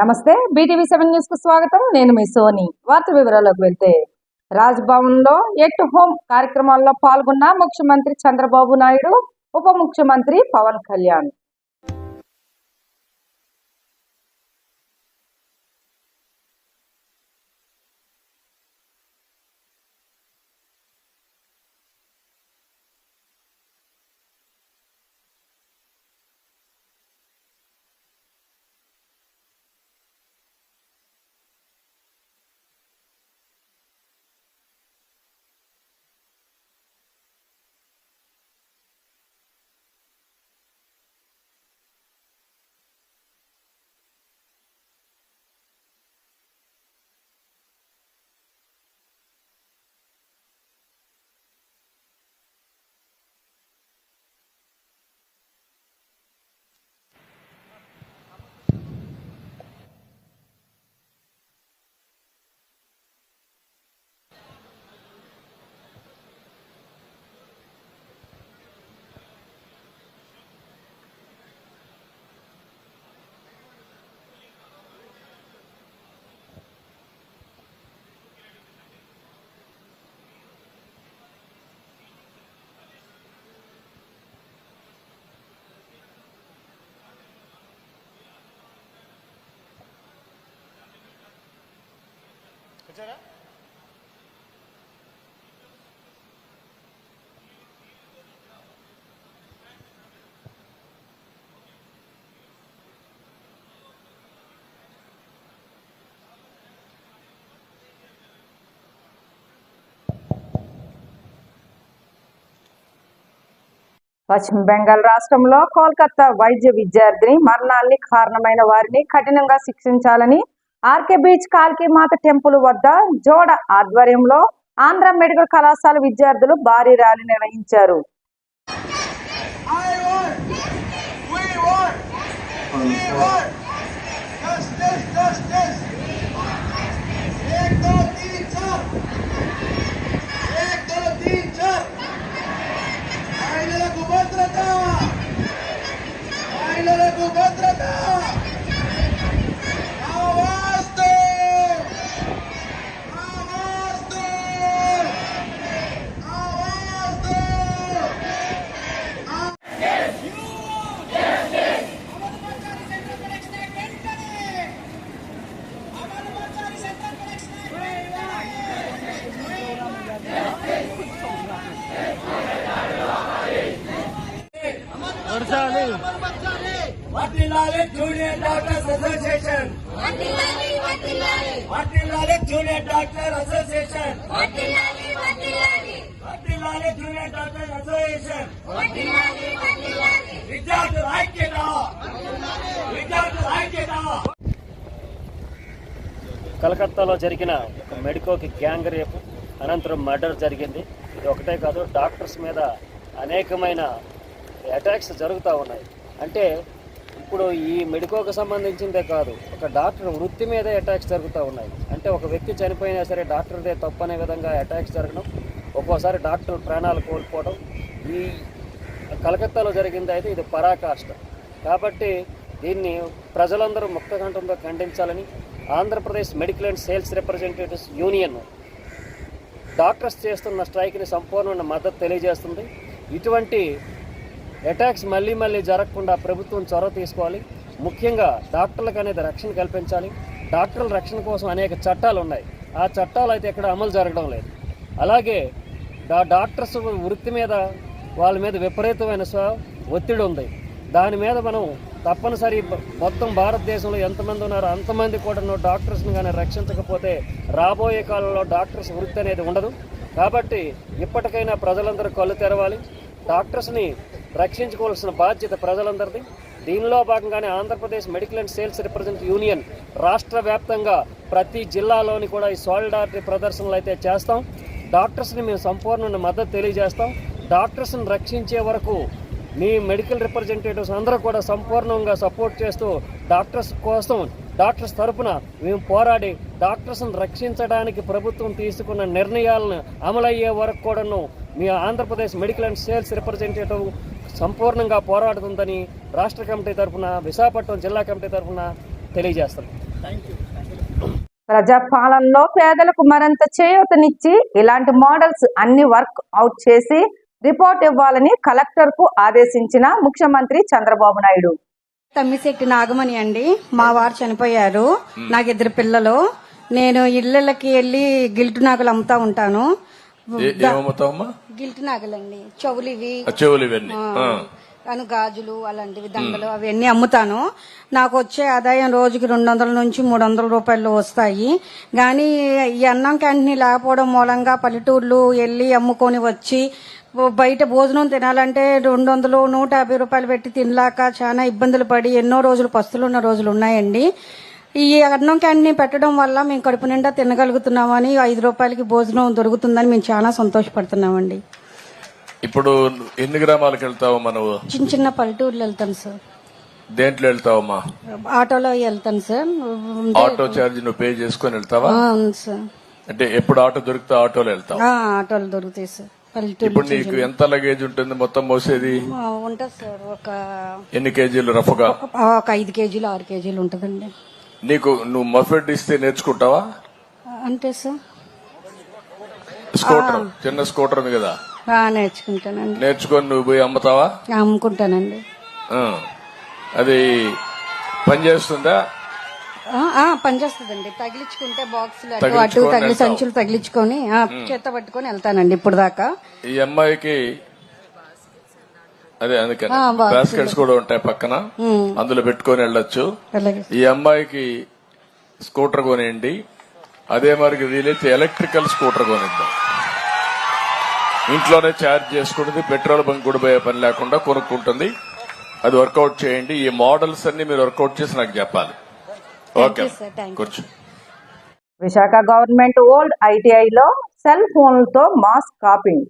నమస్తే BTV seven న్యూస్కు స్వాగతం. నేను మీ సోని. వార్త వివరాల్లోకి వెళ్తే రాజ్ భవన్లో ఎట్ హోమ్ కార్యక్రమాల్లో పాల్గొన్న ముఖ్యమంత్రి చంద్రబాబు నాయుడు ఉప ముఖ్యమంత్రి పవన్ కళ్యాణ్. వచ్చారా? పశ్చిమ బెంగాల్ రాష్ట్రంలో కోల్కతా వైద్య విద్యార్థిని మరణాన్ని కారణమైన వారిని కఠినంగా శిక్షించాలని ఆర్కే బీచ్ కాల్కి మాత టెంపుల్ వద్ద జోడ ఆధ్వర్యంలో ఆంధ్ర మెడికల్ కళాశాల విద్యార్థులు భారీ ర్యాలీ నిర్వహించారు. భద్రత! జరిగిన ఒక మెడికోకి గ్యాంగ్ రేపు అనంతరం మర్డర్ జరిగింది. ఇది ఒకటే కాదు డాక్టర్స్ మీద అనేకమైన అటాక్స్ జరుగుతూ ఉన్నాయి. అంటే ఇప్పుడు ఈ మెడికోకి సంబంధించిందే కాదు ఒక డాక్టర్ వృత్తి మీద అటాక్స్ జరుగుతూ ఉన్నాయి. అంటే ఒక వ్యక్తి చనిపోయినా సరే డాక్టర్దే తప్పనే విధంగా అటాక్స్ జరగడం ఒక్కోసారి డాక్టర్ ప్రాణాలు కోల్పోవడం ఈ కలకత్తాలో జరిగింది అయితే ఇది పరాకాష్ట. కాబట్టి దీన్ని ప్రజలందరూ ముక్తకంఠంతో ఖండించాలని Andhra Pradesh medical and sales representatives union doctors చేస్తున్న స్ట్రైక్ని సంపూర్ణ మద్దతు తెలియజేస్తుంది. ఇటువంటి అటాక్స్ మళ్ళీ మళ్ళీ జరగకుండా ప్రభుత్వం చొరవ తీసుకోవాలి. ముఖ్యంగా డాక్టర్లకు అనేది రక్షణ కల్పించాలి. డాక్టర్ల రక్షణ కోసం అనేక చట్టాలు ఉన్నాయి. ఆ చట్టాలు అయితే ఎక్కడ అమలు జరగడం లేదు. అలాగే డాక్టర్స్ వృత్తి మీద వాళ్ళ మీద విపరీతమైన స్వ ఒత్తిడి ఉంది. దాని మీద మనం తప్పనిసరి మొత్తం భారతదేశంలో ఎంతమంది ఉన్నారో అంతమంది కూడా డాక్టర్స్ని కానీ రక్షించకపోతే రాబోయే కాలంలో డాక్టర్స్ వృత్తి అనేది ఉండదు. కాబట్టి ఇప్పటికైనా ప్రజలందరూ కళ్ళు తెరవాలి. డాక్టర్స్ని రక్షించుకోవాల్సిన బాధ్యత ప్రజలందరిది. దీనిలో భాగంగానే Andhra Pradesh medical and sales representative union రాష్ట్ర వ్యాప్తంగా ప్రతి జిల్లాలోని కూడా ఈ సాలిడారిటీ ప్రదర్శనలు అయితే చేస్తాం. డాక్టర్స్ని మేము సంపూర్ణ మద్దతు తెలియజేస్తాం. డాక్టర్స్ని రక్షించే వరకు మీ మెడికల్ రిప్రజెంటేటివ్స్ అందరూ కూడా సంపూర్ణంగా సపోర్ట్ చేస్తూ డాక్టర్స్ కోసం డాక్టర్స్ తరపున మేము పోరాడి డాక్టర్స్ని రక్షించడానికి ప్రభుత్వం తీసుకున్న నిర్ణయాలను అమలయ్యే వరకు కూడాను మీ Andhra Pradesh medical and sales representative సంపూర్ణంగా పోరాడుతుందని రాష్ట్ర కమిటీ తరఫున విశాఖపట్నం జిల్లా కమిటీ తరఫున తెలియజేస్తాం ప్రజాపాలనలో పేదలకు మరింత చేయూతనిచ్చి ఇలాంటి మోడల్స్ అన్ని వర్క్ అవుట్ చేసి రిపోర్ట్ ఇవ్వాలని కలెక్టర్కు ఆదేశించిన ముఖ్యమంత్రి చంద్రబాబు నాయుడు. తమ్మిశెట్టి నాగమణి అండి. మా వారు చనిపోయారు. నాకు ఇద్దరు పిల్లలు. నేను ఇళ్ళకి వెళ్ళి గిల్టు నాగులు అమ్ముతా ఉంటాను. గిల్టు నాగులండి. చెవులివి. ఆ చెవులు ఇవన్నీ ఆ. అను గాజులు అలాంటివి దండలు అవన్నీ అమ్ముతాను. నాకు వచ్చే ఆదాయం రోజుకి రెండు వందల నుంచి మూడు వందల రూపాయలు వస్తాయి. కానీ ఈ అన్నం క్యాంటీన్ లేకపోవడం మూలంగా పల్లెటూర్లు వెళ్ళి అమ్ముకొని వచ్చి బయట భోజనం తినాలంటే రెండు వందలు నూట యాభై రూపాయలు పెట్టి తినలాక చాలా ఇబ్బందులు పడి ఎన్నో రోజులు పస్తులు ఉన్న రోజులు ఉన్నాయండి. ఈ అన్నం క్యాంటీన్ పెట్టడం వల్ల మేము కడుపు నిండా తినగలుగుతున్నామని ఐదు రూపాయలకి భోజనం దొరుకుతుందని మేము చాలా సంతోషపడుతున్నామండి. ఇప్పుడు ఎన్ని గ్రామాలకు వెళ్తావమ్మా నువ్వు చిన్న చిన్న పల్లెటూర్లు వెళ్తాను సార్. దేంట్లో వెళ్తావమ్మా? ఆటోలో వెళ్తాను సార్. ఆటో ఛార్జ్ నువ్వు పే చేసుకొని వెళ్తావా? అవును సార్. అంటే ఎప్పుడు ఆటో దొరికితే ఆటోలో వెళ్తావు? ఆటోలు దొరుకుతాయి సార్. ఇప్పుడు నీకు ఎంత లగేజ్ ఉంటుంది మొత్తం మోసేది? ఉంటుంది సార్ ఒక ఎన్ని కేజీలు రఫ్గా? ఒక ఐదు కేజీలు ఆరు కేజీలు ఉంటుందండి. నీకు నువ్వు మఫెడ్ ఇస్తే నేర్చుకుంటావా? అంతే సార్. స్కూటర్ చిన్న స్కూటర్ ఉంది కదా. నేర్చుకుంటానండి. నేర్చుకొని నువ్వు పోయి అమ్ముతావా? అమ్ముకుంటానండి. అది పని చేస్తుందా? ఆ, ఆ, పనిచేస్తుందండి. తగిలించుకుంటే బాక్సులు అటు తగిలి. సంచులు తగిలించుకొని ఆ, చేత్త పట్టుకొని వెళ్తానండి ఇప్పుడు దాకా ఈ అమ్మాయికి అదే అందుకని. బాస్కెట్స్ కూడా ఉంటాయి పక్కన. అందులో పెట్టుకొని వెళ్ళొచ్చు. ఈ అమ్మాయికి స్కూటర్ కొనియండి. అదే మరికి వీలైతే ఎలక్ట్రికల్ స్కూటర్ కొనిద్దాం. ఇంట్లోనే ఛార్జ్ చేసుకుంటుంది. పెట్రోల్ బంక్ కూడా పోయే పని లేకుండా కొనుక్కుంటుంది. అది వర్కౌట్ చేయండి. ఈ మోడల్స్ అన్ని మీరు వర్కౌట్ చేసి నాకు చెప్పాలి. ఓకే. కూర్చో. విశాఖ గవర్నమెంట్ ఓల్డ్ ఐటీఐలో సెల్ ఫోన్లతో మాస్ కాపింగ్.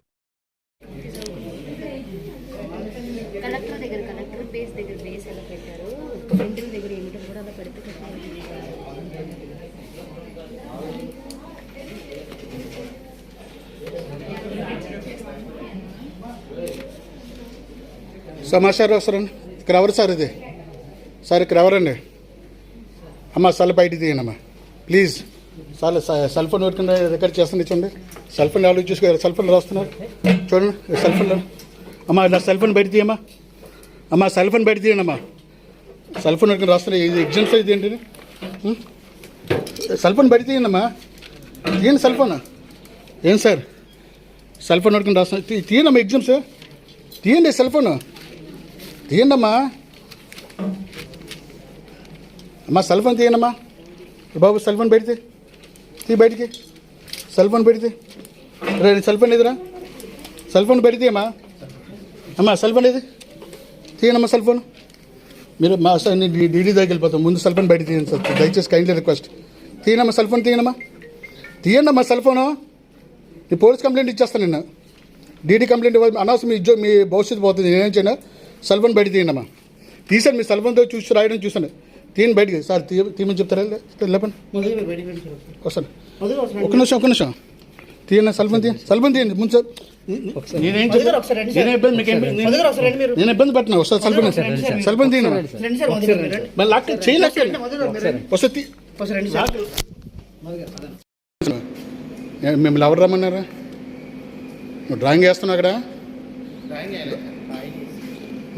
కలెక్టర్ దగ్గర కలెక్టర్ బేస్ దగ్గర బేస్ ఎలా పెట్టారు? సెంట్రల్ దగ్గర ఏమిటో కూడా అలా పెడితే సమాచారం వస్తారండి ఇక్కడ ఎవరు సార్ ఇది. సార్ ఇక్కడ ఎవరండి అమ్మ సెల్ బయటికి తీయండి please. Sir cell phone work record చేస్తుంది చూడండి సెల్ ఫోన్ ఆలోచి చూసుకోరు సెల్ ఫోన్ రాస్తున్నారు. చూడండి సెల్ ఫోన్ అమ్మా నా సెల్ ఫోన్ బయట తీయమ్మా. అమ్మా సెల్ ఫోన్ బయట తీయండి అమ్మా సెల్ ఫోన్ వర్క్ రాస్తున్నారు? ఇది ఎగ్జామ్స్ ఇది ఏంటి సెల్ ఫోన్ బయట తీయండి అమ్మా తీయండి సెల్ ఫోన్. ఏం సార్? సెల్ ఫోన్ వర్క్ రాస్తున్నారు? తీ- తీయండి అమ్మా ఎగ్జామ్స్. తీయండి సెల్ ఫోన్. తీయండి అమ్మా అమ్మా సెల్ ఫోన్ తీయనమ్మా. బాబు సెల్ ఫోన్ పెడితే తీ బయటికి. సెల్ ఫోన్ పెడితే రే సెల్ ఫోన్ ఎదురా సెల్ ఫోన్ పెడితే అమ్మా అమ్మా సెల్ ఫోన్ ఏది? తీయనమ్మా సెల్ ఫోన్ మీరు మా సార్ నేను డీడీ దగ్గరికి వెళ్ళిపోతాం. ముందు సెల్ ఫోన్ బయట తీయండి సార్. దయచేసి కైండ్లీ రిక్వెస్ట్ తీయనమ్మా సెల్ ఫోన్ తీయనమ్మా. తీయండమ్మా సెల్ ఫోను నీ పోలీస్ కంప్లైంట్ ఇచ్చేస్తాను నేను డీడీ కంప్లైంట్ ఇవ్వాలి అనవసరం మీ ఉద్యోగం మీ భవిష్యత్తు పోతుంది. నేనేం చేయను? సెల్ ఫోన్ బయట తీయండి అమ్మా తీసాను మీ సెల్ ఫోన్తో చూసి రాయడం చూసాను తీయండి బయటికి. సార్ తీ తీయమని చెప్తారా? లేపండి. వస్తాను. ఒక నిమిషం ఒక నిమిషం. తీయండి సెల్ ఫోన్ తీయండి. సెల్ ఫోన్ తీయండి. ముందు సార్ నేనేం ఇబ్బంది మీకు నేను ఇబ్బంది పెట్టినా? వస్తా సెల్ ఫోన్ సెల్ ఫోన్ తీయండి. మళ్ళీ లాక్ చేయి లాక్ వస్తా తీ ఏ, మిమ్మల్ని ఎవరు రమ్మన్నారా? నువ్వు డ్రాయింగ్ వేస్తున్నావు అక్కడ?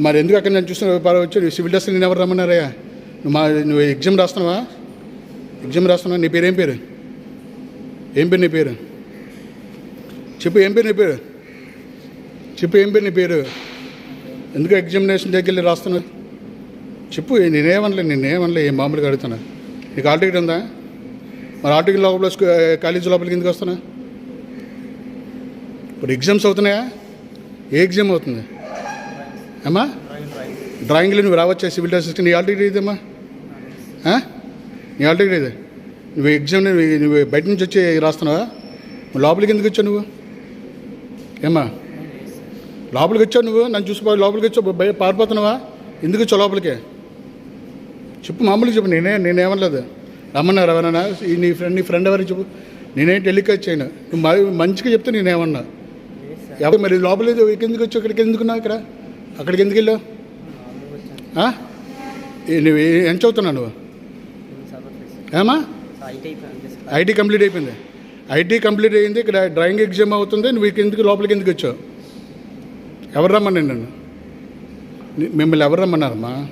మరి ఎందుకు అక్కడ నేను చూసిన వచ్చి సివిల్ డ్రెస్ నేను ఎవరు రమ్మన్నారయ్యా? మా నువ్వు ఎగ్జామ్ రాస్తున్నావా? ఎగ్జామ్ రాస్తున్నావా? నీ పేరు ఏం పేరు? ఏం పేరు నీ పేరు? చెప్పు ఏం పేరు నీ పేరు? చెప్పు ఏం పేరు నీ పేరు? ఎందుకు ఎగ్జామినేషన్ దగ్గరికి వెళ్ళి రాస్తున్నావు? చెప్పు నేనేమనలే నేనేమనలే ఏం మామూలుగా అడుగుతున్నా. నీకు టికెట్ ఉందా? మరి టికెట్ లోపల కాలేజీ లోపలికి ఎందుకు వస్తున్నా? ఇప్పుడు ఎగ్జామ్స్ అవుతున్నాయా? ఏ ఎగ్జామ్ అవుతుంది? అమ్మా? డ్రాయింగ్లో నువ్వు రావచ్చా? సివిల్ డ్రెస్ నీ హాల్ టికెట్ ఇదేమ్మా? నీ హాల్ లేదు నువ్వు ఎగ్జామ్ నువ్వు నువ్వు బయట నుంచి వచ్చి రాస్తున్నావా? నువ్వు లోపలికి ఎందుకు వచ్చావు నువ్వు? ఏమ్మా? లోపలికి వచ్చావు నువ్వు? నన్ను చూసిపో లోపలికి వచ్చావు. బయట పారిపోతున్నావా? ఎందుకు వచ్చావు లోపలికి? చెప్పు మామూలుగా చెప్పు. నేనే నేనేమనలేదు రమ్మన్నారు ఎవరన్నా నీ ఫ్రెండ్ నీ ఫ్రెండ్ ఎవరు చెప్పు. నేనేం టెలికాస్ట్ చేయను. నువ్వు మంచిగా చెప్తే నేనేమన్నా ఎవరు మరి లోపలికి ఎందుకు వచ్చావు? ఇక్కడికి ఎందుకున్నావు ఇక్కడ? అక్కడికి ఎందుకు వెళ్ళావు? నువ్వు ఏం చదువుతున్నావు నువ్వు? ఏమా? ఐటీ కంప్లీట్ అయిపోయింది. ఐటీ కంప్లీట్ అయింది ఇక్కడ డ్రాయింగ్ ఎగ్జామ్ అవుతుంది నువ్వు ఎందుకు లోపలికి ఎందుకు వచ్చావు? ఎవరు రమ్మని నన్ను? మిమ్మల్ని ఎవరు రమ్మన్నారమ్మా?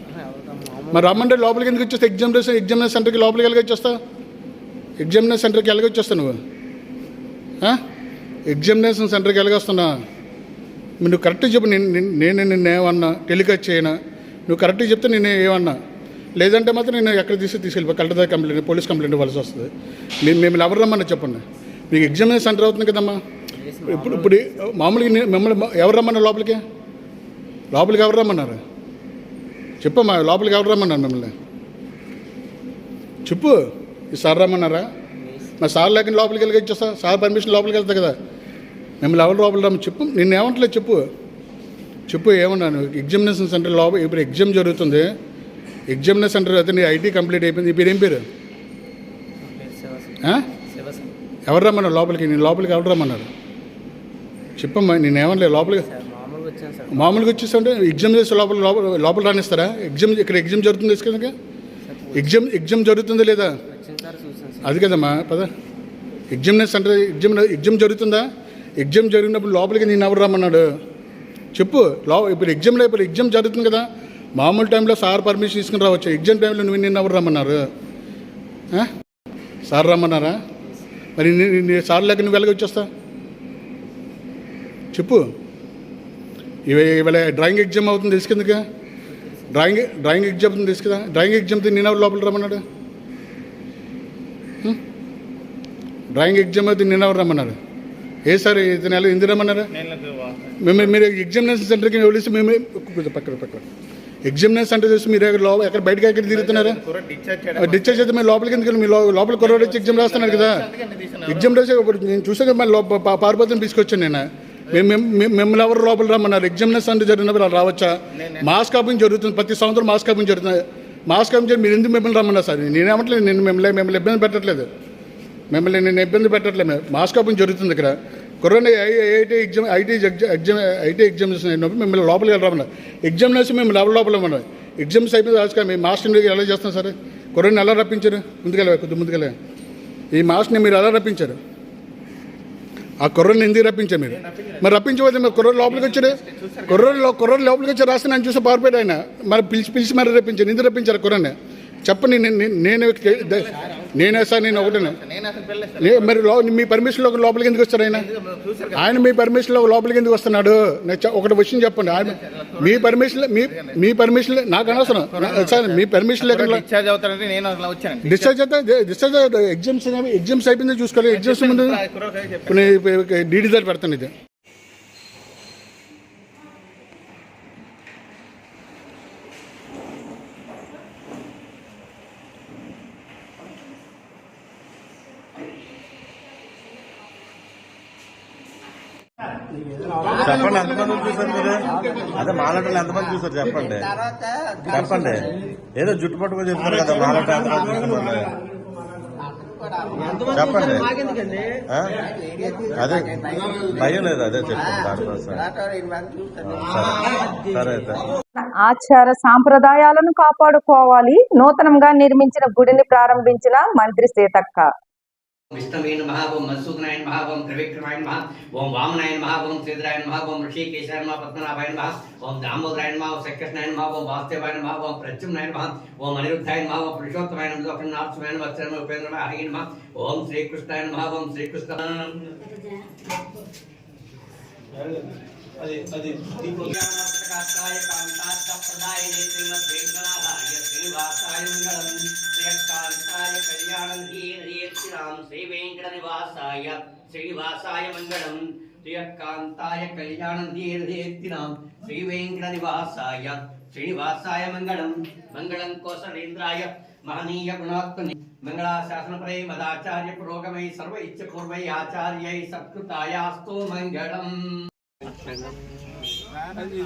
మరి రమ్మంటే లోపలికి ఎందుకు వచ్చేస్తా ఎగ్జామినేషన్ ఎగ్జామినేషన్ సెంటర్కి లోపలికి ఎలాగ వచ్చేస్తావు? ఎగ్జామినేషన్ సెంటర్కి ఎలాగ వచ్చేస్తావు నువ్వు? ఎగ్జామినేషన్ సెంటర్కి ఎలాగ వస్తున్నా నువ్వు కరెక్ట్గా చెప్పు నేను నేను- నేను నిన్ను ఏమన్నా టెలికాస్ట్ చేయనా? నువ్వు కరెక్ట్గా చెప్తే నేను ఏమన్నా? లేదంటే మాత్రం నేను ఎక్కడ తీసి తీసుకెళ్ళిపోయి కలెక్టర్ దగ్గర కంప్లైంట్ పోలీస్ కంప్లైంట్ ఇవ్వాల్సి వస్తుంది. మేము మిమ్మల్ని ఎవరు రమ్మన్నా చెప్పండి. మీకు ఎగ్జామినేషన్ సెంటర్ అవుతుంది కదమ్మా. ఇప్పుడు ఇప్పుడు మామూలుగా మిమ్మల్ని ఎవరు రమ్మన్నారు లోపలికి? లోపలికి ఎవరు రమ్మన్నారు? చెప్పమ్మా లోపలికి ఎవరు రమ్మన్నారు మిమ్మల్ని? చెప్పు. ఈ సార్ రమ్మన్నారా? మా సార్ లేకుండా లోపలికి వెళ్ళి సార్ సార్ పర్మిషన్ లోపలికి వెళ్తా కదా. మిమ్మల్ని ఎవరు లోపలికి రమ్మ చెప్పు. నేను ఏమంటలేదు చెప్పు. చెప్పు ఏమన్నాను? ఎగ్జామినేషన్ సెంటర్ లోపల ఇప్పుడు ఎగ్జామ్ జరుగుతుంది. ఎగ్జామినేషన్ సెంటర్ అయితే నీ ఐటీ కంప్లీట్ అయిపోయింది. పేరు ఏం పేరు? ఎవరు రమ్మన్నారు లోపలికి? నేను లోపలికి ఎవరు రమ్మన్నారు? చెప్పమ్మా నేను ఏమనలేదు లోపలికి. మామూలుగా వచ్చేసంటే ఎగ్జామ్ చేస్తే లోపల లోపల లోపల రానిస్తారా? ఎగ్జామ్ ఇక్కడ ఎగ్జామ్ జరుగుతుంది తీసుకెళ్ళక? ఎగ్జామ్ ఎగ్జామ్ జరుగుతుందా లేదా? అది కదమ్మా పద. ఎగ్జామినేషన్ సెంటర్ ఎగ్జామ్ ఎగ్జామ్ జరుగుతుందా? ఎగ్జామ్ జరిగినప్పుడు లోపలికి నేను ఎవరు రమ్మన్నాడు? చెప్పు లో ఇప్పుడు ఎగ్జామ్లో ఇప్పుడు ఎగ్జామ్ జరుగుతుంది కదా? మామూలు టైంలో సార్ పర్మిషన్ తీసుకుని రావచ్చు? ఎగ్జామ్ టైంలో నువ్వు నిన్ను ఎవరు రమ్మన్నారు? సార్ రమ్మన్నారా? మరి సార్ లేక నువ్వు వెళ్ళగా వచ్చేస్తా? చెప్పు. ఇవ ఇవాళ డ్రాయింగ్ ఎగ్జామ్ అవుతుంది తీసుకెందుకు డ్రాయింగ్ డ్రాయింగ్ ఎగ్జామ్ అవుతుంది తీసుకుదా డ్రాయింగ్ ఎగ్జామ్ నేను ఎవరు లోపల రమ్మన్నాడు? డ్రాయింగ్ ఎగ్జామ్ అయితే నేను ఎవరు రమ్మన్నారు? ఏ సార్ ఇతను ఎలా ఎందుకు రమ్మన్నారు? మేము మీరు ఎగ్జామినేషన్ సెంటర్కి వెళ్ళేసి మేము పక్కన పక్కన. ఎగ్జామినేషన్ సెంటర్ చేసి మీరు ఎక్కడ లోపల ఎక్కడ బయటకి ఎక్కడ తిరుగుతున్నారా? డిశ్చార్జ్ అయితే మీరు లోపలికి ఎందుకు మీ లోపల కుర్రోడు వచ్చి ఎగ్జామ్ రాస్తున్నారు కదా. ఎగ్జామ్ రాసి ఇప్పుడు నేను చూసాక మళ్ళీ లోప పా- పారిపోతే తీసుకొచ్చాను నేను. మేము మేము- మేము- మిమ్మల్ని ఎవరు లోపల రమ్మన్నారు? ఎగ్జామినేషన్ సెంటర్ జరిగినప్పుడు అలా రావచ్చా? మాస్ కాపింగ్ జరుగుతుంది. ప్రతి సంవత్సరం మాస్ కాపింగ్ జరుగుతుంది. మాస్ కాపింగ్ జరిగి మీరు ఎందుకు మిమ్మల్ని రమ్మన్నారు సార్? నేనేమట్లేదు నేను మిమ్మల్ని మిమ్మల్ని ఇబ్బంది పెట్టట్లేదు. మిమ్మల్ని నేను ఇబ్బంది పెట్టట్లేదు. మాస్ కాపింగ్ జరుగుతుంది ఇక్కడ. Corona IIT exam IT exam IT examination అయినప్పుడు మిమ్మల్ని లోపలికి వెళ్ళమన్నారు ఎగ్జామినేషన్ మేము లోపల లోపల ఉన్నాం. ఎగ్జామ్స్ అయిపోయింది రాజుగా మీ మాస్టర్ని ఎలా చేస్తాం సరే? కరోనా ఎలా రప్పించారు? ముందుకెళ్ళ కొద్ది ముందుకెళ్ళా ఈ మాస్టర్ని మీరు ఎలా రప్పించారు? ఆ కుర్రని ఎందుకు రప్పించారు మీరు? మరి రప్పించబోతే మరి కుర్రోడు లోపలికి వచ్చారు? కుర్రలో కుర్రోడు లోపలికి వచ్చి రాస్తే నేను చూసి పారిపోయాడు ఆయన. మరి పిలిచి పిలిచి మరి రప్పించారు. ఎందుకు రప్పించారు కుర్రని చెప్పండి నేను నేను- నేను సార్ నేను ఒకటే మరి లో- మీ పర్మిషన్లో లోపలికి ఎందుకు వస్తారు ఆయన ఆయన మీ పర్మిషన్లో లోపలికి ఎందుకు వస్తున్నాడు ఒకటి విషయం చెప్పండి ఆయన మీ పర్మిషన్ మీ మీ పర్మిషన్ నాకు అనవసరం సార్ మీ పర్మిషన్ లేకుండా డిశ్చార్జ్ అవుతారంటే నేను అట్లా వచ్చాను డిశ్చార్జ్ అయితే డిశ్చార్జ్ ఎగ్జామ్స్ ఎగ్జామ్స్ అయిపోయింది చూసుకోవాలి ఎగ్జామ్స్ ముందు డీడీ దగ్గర పెడతాను ఇది చెప్పండి ఎంతమంది చూసారు మీరు? అదే మాలటలు ఎంతమంది చూసారు చెప్పండి. చెప్పండి. ఏదో జుట్టు పట్టుకొని చెప్తారు కదా మాలట ఎంతమంది చూసారు చెప్పండి. అదే భయం లేదు అదే చెప్పండి సరే ఆచార సాంప్రదాయాలను కాపాడుకోవాలి. నూతనంగా నిర్మించిన గుడిని ప్రారంభించిన మంత్రి సీతక్క. విష్ణవే నమ ఓం మధుసూదనాయ నమ ఓం త్రివిక్రమాయ నమ ఓం వామనాయ నమ ఓం శ్రీధరాయ నమ ఓం ఋషికేశాయ నమ పద్మనాభాయ నమ ఓం దామోదరాయ నమ ఓం శ్రీకృష్ణాయ నమ ఓం వాసుదేవాయ నమ ఓం ప్రత్యుమ్నాయ నమ ఓం అనిరుద్ధాయ నమ ఓం పురుషోత్తమాయ నమ లోకనాథాయ నమ వత్సరాయ ఉపేంద్ర నమ హరి నమ ఓం శ్రీకృష్ణాయ నమ ఓం శ్రీకృష్ణ శ్రీవేంకటనివాసాయ శ్రీనివాసాయ మంగళం శ్రీయకాంతాయ కళ్యాణం దీర్ఘేత్తినాం శ్రీవేంకటనివాసాయ శ్రీనివాసాయ మంగళం మంగళం కోసలేంద్రాయ మహనీయ గుణాత్మని మంగళాశాసనపరే మదాచార్య పురోగమై సర్వ ఇచ్చ పూర్వై ఆచార్యై సత్కృతాయాస్తో మంగళం. అది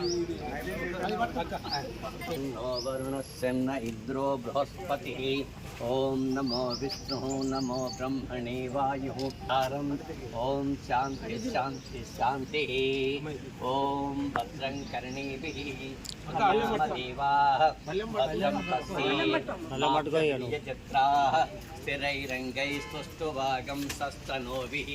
వరుణస్యన్న ఇంద్రో బృహస్పతి. ఓం నమో విష్ణు నమో బ్రహ్మణే వాయు. తారం ఓం శాంతి శాంతి శాంతి. ఓం భద్రం కర్ణీభి. దేవా భద్రం పశ్యేత్రా స్థిరైరంగైస్తుష్టుభాగం సస్తనోభిः.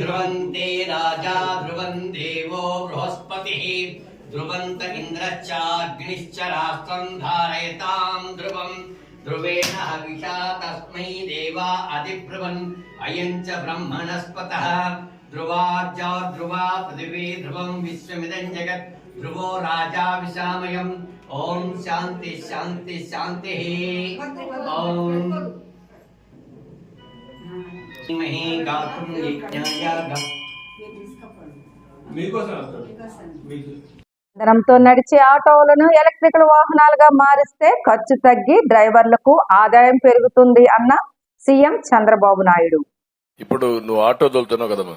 ध्रुवंते राजा ध्रुवं देव बृहस्पति। ध्रुवंत इंद्रश्चाग्निश्च राष्ट्रम् धारयताम् ध्रुवम् ध्रुवेण हविषा तस्मै देवा अधिब्रुवन् अयम् च ब्रह्मणस्पतः। ధ్రువా పృథివీ ధ్రువం విశ్వమిదం జగత్ ధ్రువో రాజా విశామయం ఓం శాంతి శాంతి శాంతి యజ్ఞాయ గం ఇంధనంతో నడిచే ఆటోలను ఎలక్ట్రికల్ వాహనాలుగా మారిస్తే ఖర్చు తగ్గి డ్రైవర్లకు ఆదాయం పెరుగుతుంది అన్న సీఎం చంద్రబాబు నాయుడు. ఇప్పుడు నువ్వు ఆటో తోలుతున్నావు కదమ్మా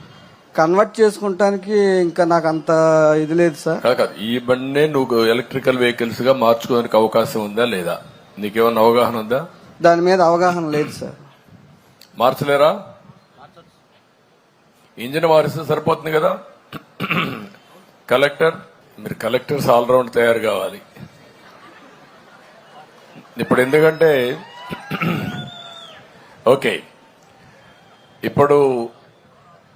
కన్వర్ట్ చేసుకుంటానికి ఇంకా నాకు అంత ఇది లేదు సార్. కాదు కాదు. ఈ బండినే నువ్వు ఎలక్ట్రికల్ వెహికల్స్గా మార్చుకోవడానికి అవకాశం ఉందా లేదా? నీకేమన్నా అవగాహన ఉందా? దాని మీద అవగాహన లేదు సార్. మార్చలేరా? ఇంజిన్ మారిస్తే సరిపోతుంది కదా? కలెక్టర్ మీరు కలెక్టర్స్ ఆల్రౌండ్ తయారు కావాలి. ఇప్పుడు ఎందుకంటే ఓకే. ఇప్పుడు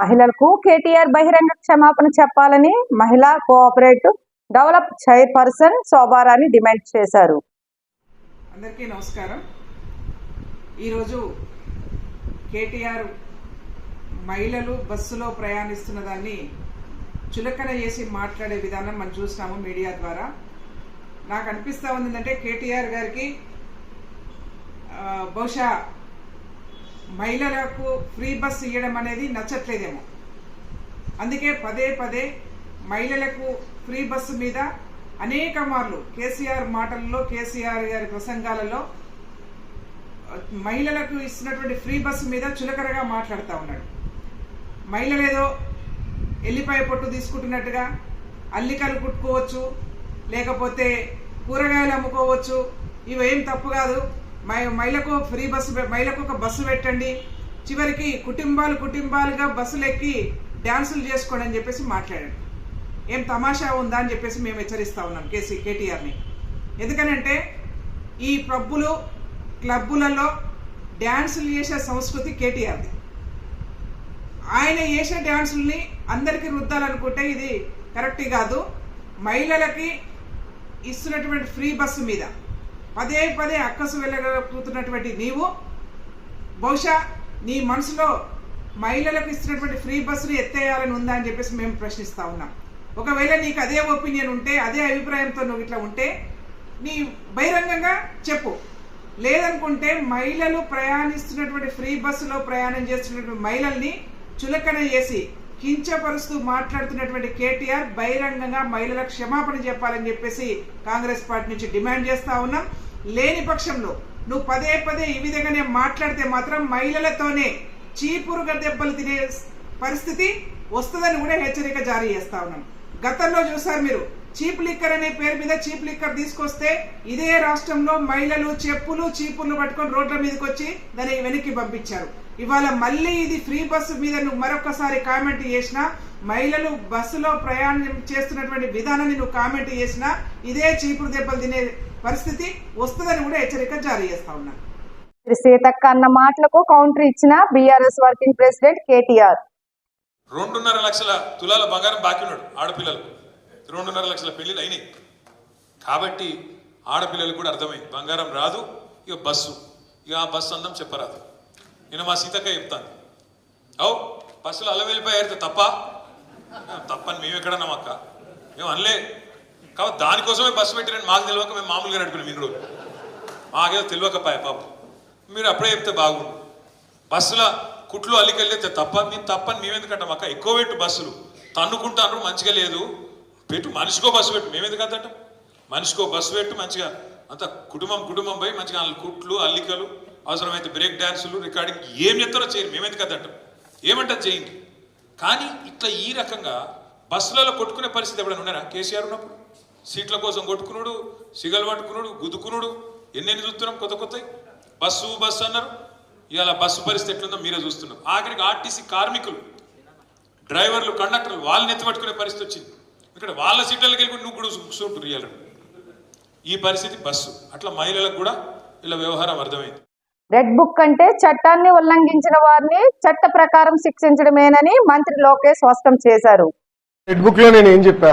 మహిళలకు కేటీఆర్ బహిరంగ క్షమాపణ చెప్పాలని మహిళా cooperative develop chairperson Shobharani demand చేశారు. అందరికీ నమస్కారం. ఈరోజు కేటీఆర్ మహిళలు బస్సులో ప్రయాణిస్తున్న దాన్ని చులకన చేసి మాట్లాడే విధానం మనం చూసినాము మీడియా ద్వారా. నాకు అనిపిస్తూ ఉంది ఏంటంటే కేటీఆర్ గారికి బహుశా మహిళలకు ఫ్రీ బస్ ఇవ్వడం అనేది నచ్చట్లేదేమో. అందుకే పదే పదే మహిళలకు ఫ్రీ బస్సు మీద అనేక మార్లు కేసీఆర్ మాటల్లో కేసీఆర్ గారి ప్రసంగాలలో మహిళలకు ఇస్తున్నటువంటి ఫ్రీ బస్సు మీద చులకరగా మాట్లాడుతూ ఉన్నాడు. మహిళలు ఏదో ఎల్లిపాయ పొట్టు తీసుకుంటున్నట్టుగా అల్లికలు కుట్టుకోవచ్చు లేకపోతే కూరగాయలు అమ్ముకోవచ్చు ఇవేం తప్పు కాదు. మహిళకు ఫ్రీ బస్సు మహిళకు ఒక బస్సు పెట్టండి. చివరికి కుటుంబాలు కుటుంబాలుగా బస్సులు ఎక్కి డ్యాన్సులు చేసుకోండి అని చెప్పేసి మాట్లాడండి. ఏం తమాషా ఉందా అని చెప్పేసి మేము హెచ్చరిస్తా ఉన్నాం కేసీ కేటీఆర్ని. ఎందుకనంటే ఈ పబ్బులు క్లబ్బులలో డ్యాన్సులు చేసే సంస్కృతి కేటీఆర్ది. ఆయన చేసే డ్యాన్సుల్ని అందరికీ రుద్దాలనుకుంటే ఇది కరెక్ట్ కాదు. మహిళలకి ఇస్తున్నటువంటి ఫ్రీ బస్సు మీద పదే పదే అక్కసు వెళ్ళగలుగుతున్నటువంటి నీవు. బహుశా నీ మనసులో మహిళలకు ఇస్తున్నటువంటి ఫ్రీ బస్సులు ఎత్తేయాలని ఉందా అని చెప్పేసి మేము ప్రశ్నిస్తూ ఉన్నాం. ఒకవేళ నీకు అదే ఒపీనియన్ ఉంటే అదే అభిప్రాయంతో నువ్వు ఇట్లా ఉంటే నీ బహిరంగంగా చెప్పు. లేదనుకుంటే మహిళలు ప్రయాణిస్తున్నటువంటి ఫ్రీ బస్సులో ప్రయాణం చేస్తున్నటువంటి మహిళల్ని చులకన చేసి కించపరుస్తూ మాట్లాడుతున్నటువంటి కేటీఆర్ బహిరంగంగా మహిళలకు క్షమాపణ చెప్పాలని చెప్పేసి కాంగ్రెస్ పార్టీ నుంచి డిమాండ్ చేస్తా ఉన్నాం. లేని పక్షంలో నువ్వు పదే పదే ఈ విధంగానే మాట్లాడితే మాత్రం మహిళలతోనే చీపురుగా దెబ్బలు తినే పరిస్థితి వస్తుందని కూడా హెచ్చరిక జారీ చేస్తా ఉన్నాం. గతంలో చూసారు మీరు చీప్ లిక్కర్ అనే పేరు మీద చీప్ లిక్కర్ తీసుకొస్తే ఇదే రాష్ట్రంలో మహిళలు చెప్పులు చీపుర్లు పట్టుకొని రోడ్ల మీదకి వచ్చి దాన్ని వెనక్కి పంపించారు. ఇవాళ మళ్ళీ ఇది ఫ్రీ బస్సు మీద నువ్వు మరొకసారి కామెంట్ చేసినా మహిళలు బస్సులో ప్రయాణం చేస్తున్నటువంటి విధానాన్ని నువ్వు కామెంట్ చేసినా ఇదే చీపురు దెబ్బలు తినే పరిస్థితి వస్తుందని కూడా హెచ్చరిక జారీ చేస్తా ఉన్నా శ్రీ సీతక్క అన్న మాటలకు కౌంటర్ ఇచ్చిన బీఆర్ఎస్ వర్కింగ్ ప్రెసిడెంట్ కేటీఆర్. రెండున్నర లక్షల తులాల బంగారం బాకీ ఉన్నాడు ఆడపిల్లలకు. రెండున్నర లక్షల పెళ్ళిలు అయినాయి. కాబట్టి ఆడపిల్లలకు కూడా అర్థమైంది బంగారం రాదు ఇక బస్సు. ఇక ఆ బస్సు అందం చెప్పరాదు. నేను మా సీతక్క చెప్తాను అవు బస్సులో అల్ల వెళ్ళిపోయారు తప్ప? తప్పని మేము ఎక్కడన్నాం అక్క? మేము అనలే. కాబట్టి దానికోసమే బస్సు పెట్టారని మాకు తెలియక మేము మామూలుగా నడిపినాం ఇన్ని రోజులు మాకేదో తెలియకపాయ పాపం. మీరు అప్పుడే చెప్తే బాగుండు. బస్సుల కుట్లు అల్లికెళ్ళితే తప్ప మేము తప్పని మేమెందుకంటాం అక్క? ఎక్కువ పెట్టు బస్సులు. తన్నుకుంటాను మంచిగా లేదు. పెట్టు మనిషికో బస్సు పెట్టు. మేమెందుకు అంతటం? మనిషికో బస్సు పెట్టు మంచిగా. అంత కుటుంబం కుటుంబం పోయి మంచిగా కుట్లు అల్లికలు అవసరమైతే బ్రేక్ డ్యాన్సులు రికార్డింగ్ ఏం చెప్తారో చేయరు. మేమెందుకు అంతటం? ఏమంటారు చేయండి? కానీ ఇట్లా ఈ రకంగా బస్సులలో కొట్టుకునే పరిస్థితి ఎప్పుడైనా ఉన్నారా? కేసీఆర్ ఉన్నప్పుడు? సీట్ల కోసం కొట్టుకునుడు సిగలు పట్టుకునుడు గుద్దుకునుడు. ఎన్నెన్ని చూస్తున్నాం? కొత్త కొత్త బస్సు బస్సు అన్నారు. ఇవాళ బస్సు పరిస్థితి ఎట్లుందో మీరే చూస్తున్నారు. ఆఖరికి ఆర్టీసీ కార్మికులు డ్రైవర్లు కండక్టర్లు వాళ్ళని ఎత్తిపట్టుకునే పరిస్థితి వచ్చింది. ఇక్కడ వాళ్ళ సీట్లకి వెళ్ళి నువ్వు కూడా కూర్చుంటారు ఇవాళ ఈ పరిస్థితి బస్సు. అట్లా మహిళలకు కూడా ఇలా వ్యవహారం అర్థమైంది. రెడ్ బుక్ అంటే చట్టాన్ని ఉల్లంఘించిన వారిని చట్ట ప్రకారం శిక్షించడమేనని మంత్రి లోకేష్ స్పష్టం చేశారు. రెడ్ బుక్లో నేను ఏం చెప్పా?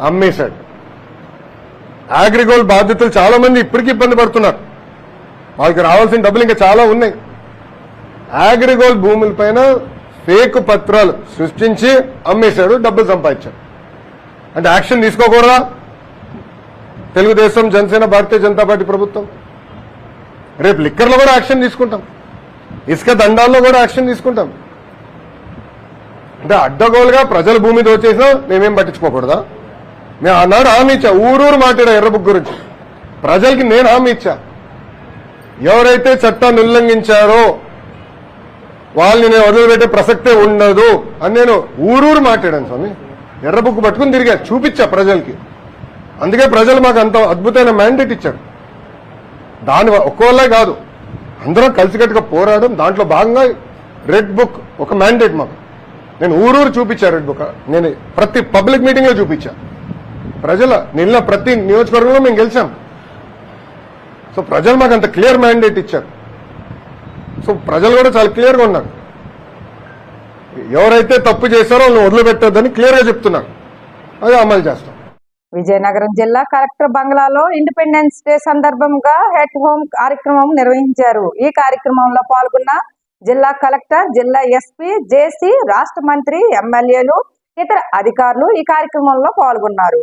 అమ్మేశాడు. అగ్రిగోల్డ్ బాధితులు చాలా మంది ఇప్పటికీ ఇబ్బంది పడుతున్నారు. వాళ్ళకి రావాల్సిన డబ్బులు ఇంకా చాలా ఉన్నాయి. అగ్రిగోల్డ్ భూములపైన ఫేక్ పత్రాలు సృష్టించి అమ్మేశాడు డబ్బులు సంపాదించాడు. అంటే యాక్షన్ తీసుకోకూడదా? తెలుగుదేశం జనసేన భారతీయ జనతా పార్టీ ప్రభుత్వం. రేపు లిక్కర్లో కూడా యాక్షన్ తీసుకుంటాం. ఇసుక దండాల్లో కూడా యాక్షన్ తీసుకుంటాం. అంటే అడ్డగోలుగా ప్రజల భూమి దోచేసినా మేమేం పట్టించుకోకూడదా? మేము ఆనాడు హామీ ఇచ్చా. ఊరూరు మాట్లాడా ఎర్రబుక్ గురించి. ప్రజలకి నేను హామీ ఇచ్చా. ఎవరైతే చట్టాన్ని ఉల్లంఘించారో వాళ్ళని నేను వదిలిపెట్టే ప్రసక్తే ఉండదు అని నేను ఊరూరు మాట్లాడాను స్వామి. ఎర్రబుక్ పట్టుకుని తిరిగా చూపించా ప్రజలకి. అందుకే ప్రజలు మాకు అంత అద్భుతమైన మ్యాండేట్ ఇచ్చారు. దాని ఒక్కోళ్ళే కాదు అందరం కలిసికట్టుగా పోరాడడం దాంట్లో భాగంగా రెడ్ బుక్ ఒక మ్యాండేట్ మాకు. నేను ఊరూరు చూపించా రెడ్ బుక్ నేను ప్రతి పబ్లిక్ మీటింగ్ చూపించాను చూపించా. ప్రజల నిన్న ప్రతి నియోజకవర్గంలో మేము గెలిచాం. సో ప్రజలు మాకు అంత క్లియర్ మ్యాండేట్ ఇచ్చారు. సో ప్రజలు కూడా చాలా క్లియర్గా ఉన్నారు. ఎవరైతే తప్పు చేశారో వాళ్ళని వదిలిపెట్టొద్దని క్లియర్గా చెప్తున్నారు. అది అమలు చేస్తాం. విజయనగరం జిల్లా కలెక్టర్ బంగ్లాలో ఇండిపెండెన్స్ డే సందర్భంగా హెడ్ హోమ్ కార్యక్రమం నిర్వహించారు. ఈ కార్యక్రమంలో పాల్గొన్న జిల్లా కలెక్టర్ జిల్లా ఎస్పీ జేసీ రాష్ట్ర మంత్రి ఎమ్మెల్యేలు ఇతర అధికారులు ఈ కార్యక్రమంలో పాల్గొన్నారు.